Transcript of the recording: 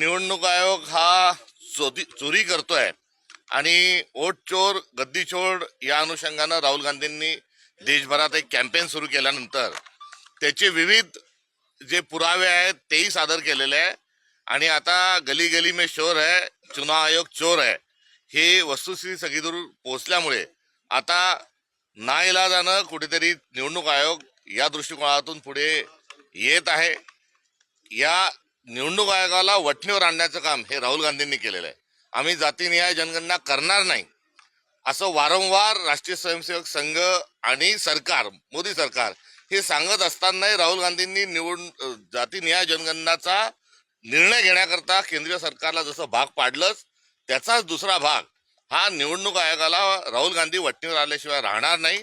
निवडणूक आयोग हा चोरी चोरी करतोय. आणि ओट चोर गद्दी चोर या अनुषंगानं राहुल गांधींनी देशभरात एक कॅम्पेन सुरू केल्यानंतर त्याचे विविध जे पुरावे आहेत तेही सादर केलेले आहे. आणि आता गली गली में शोर है चुनाव आयोग चोर है. हे वस्तुस्थिती सगळीदूर पोहोचल्यामुळे आता नाईलाजानं कुठेतरी निवडणूक आयोग या दृष्टिकोनातून पुढे येत आहे. या निवडणूक आयोगाला वठणीवर आणण्याचं काम हे राहुल गांधींनी केलेलं आहे. आम्ही जातीनिहाय जनगणना करणार नाही. असं वारंवार राष्ट्रीय स्वयंसेवक संघ आणि सरकार मोदी सरकार हे सांगत असतानाही राहुल गांधींनी निवड जातीनिहाय जनगणनाचा निर्णय घेण्याकरता केंद्रीय सरकारला जसं भाग पाडलंच त्याचाच दुसरा भाग हा निवडणूक आयोगाला राहुल गांधी वटणीवर आल्याशिवाय राहणार नाही.